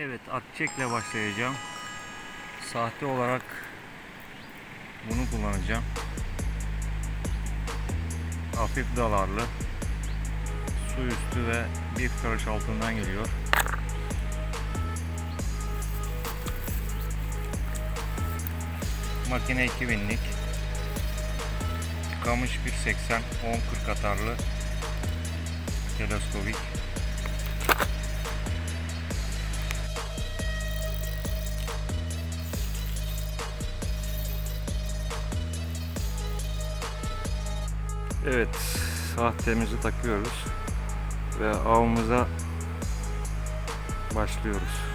Evet at çekle başlayacağım. Sahte olarak bunu kullanacağım. Hafif dalarlı. Su üstü ve bir karış altından geliyor. Makine 2000'lik. Kamış 1.80 10-40 atarlı teleskobik. Evet, sahtemizi takıyoruz ve avımıza başlıyoruz.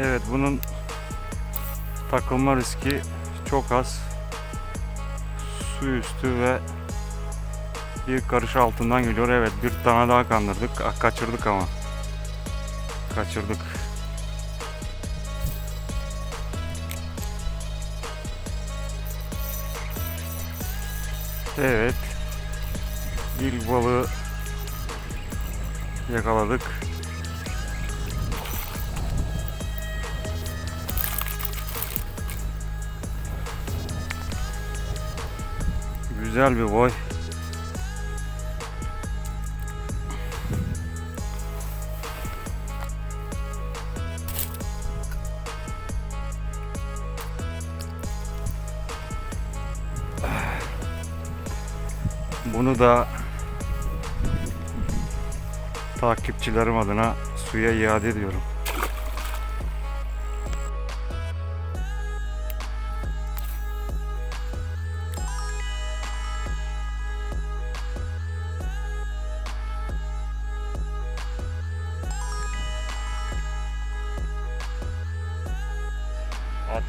Evet, bunun takılma riski çok az. Su üstü ve bir karış altından geliyor. Evet, bir tane daha kandırdık. Ah, kaçırdık ama. Kaçırdık. Evet. İlk balığı yakaladık. Güzel bir boy. Bunu da takipçilerim adına suya iade ediyorum.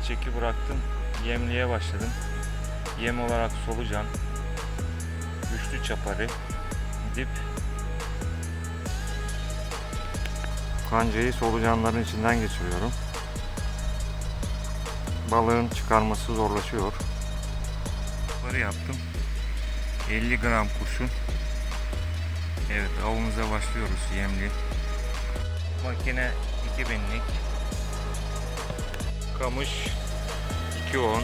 Çeki bıraktım. Yemliğe başladım. Yem olarak solucan, güçlü çaparı, dip. Kancayı solucanların içinden geçiriyorum. Balığın çıkarması zorlaşıyor. Bunları yaptım. 50 gram kurşun. Evet avımıza başlıyoruz yemli. Makine 2000'lik. Kamış 210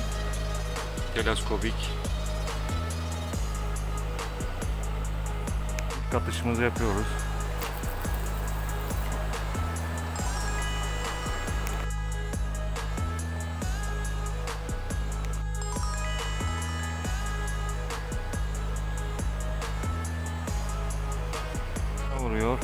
teleskobik İlk atışımızı yapıyoruz. vuruyor.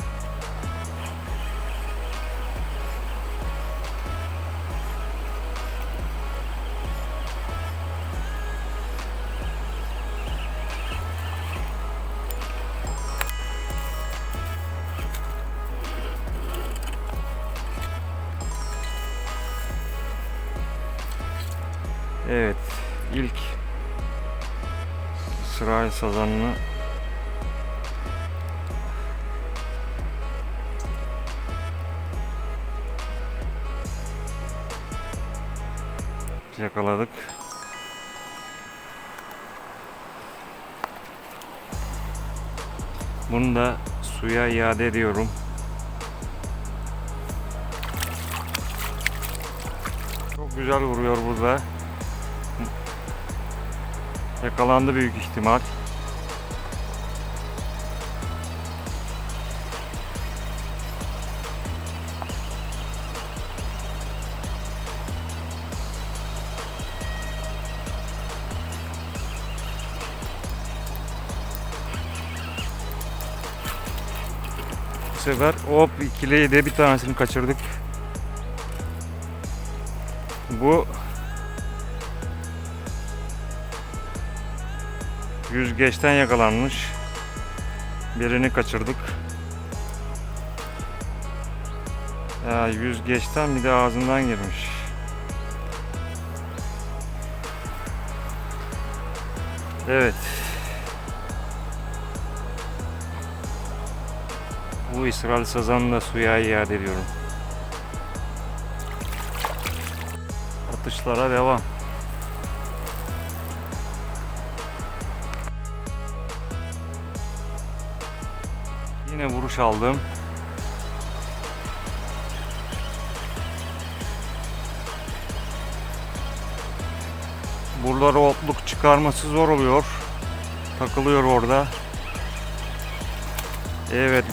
Evet, ilk İsrail sazanını yakaladık. Bunu da suya iade ediyorum. Çok güzel vuruyor burada. Yakalandı büyük ihtimal. Bu sefer hop ikiliyi de bir tanesini kaçırdık. Bu Yüzgeçten yakalanmış. Birini kaçırdık. Ya yüzgeçten bir de ağzından girmiş. Evet. Bu İsrail sazanını da suya iade ediyorum. Atışlara devam. Yine vuruş aldım. Buraları otluk çıkarması zor oluyor. Takılıyor orada. Evet.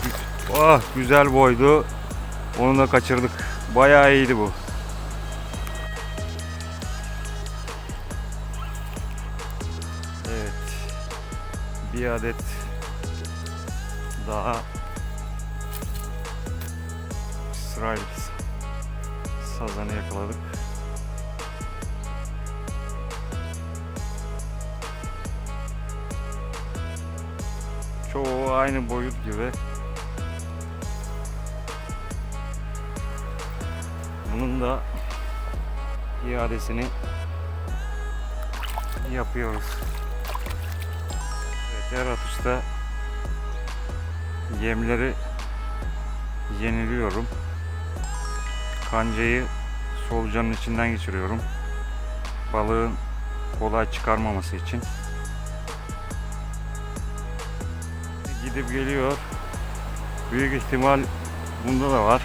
Ah güzel boydu. Onu da kaçırdık. Bayağı iyiydi bu. Evet. Bir adet daha İsrail sazanı yakaladık. Çoğu aynı boyut gibi. Bunun da iadesini yapıyoruz. Evet, her atışta yemleri yeniliyorum. Kancayı solucanın içinden geçiriyorum. Balığın kolay çıkarmaması için. Gidip geliyor. Büyük ihtimal bunda da var.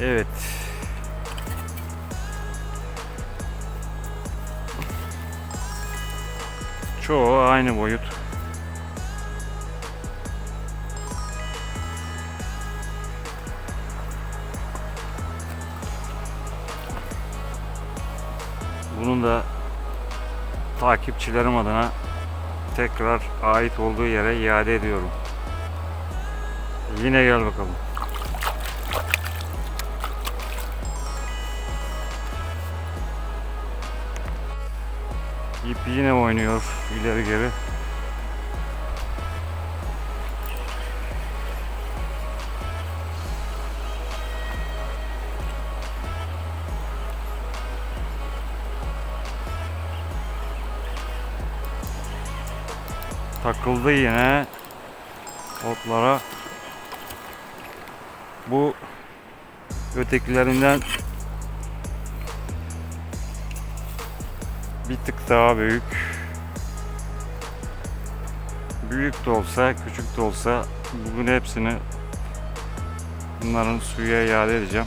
Evet. Çoğu aynı boyut. Bunun da takipçilerim adına tekrar ait olduğu yere iade ediyorum. Yine gel bakalım. İp yine oynuyor ileri geri. Takıldı yine otlara. Bu ötekilerinden bir tık daha büyük. Büyük de olsa, küçük de olsa bugün hepsini bunların suya iade edeceğim.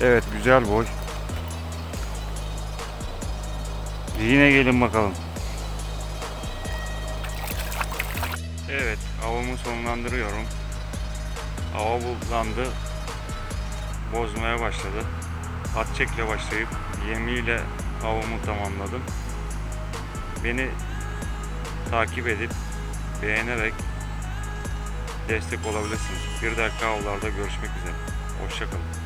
Evet, güzel boy. Yine gelin bakalım. Evet, avımı sonlandırıyorum. Hava bulutlandı. Bozmaya başladı. At çekle başlayıp yemiyle avımı tamamladım. Beni takip edip beğenerek destek olabilirsiniz. Bir dakika avlarda görüşmek üzere. Hoşçakalın.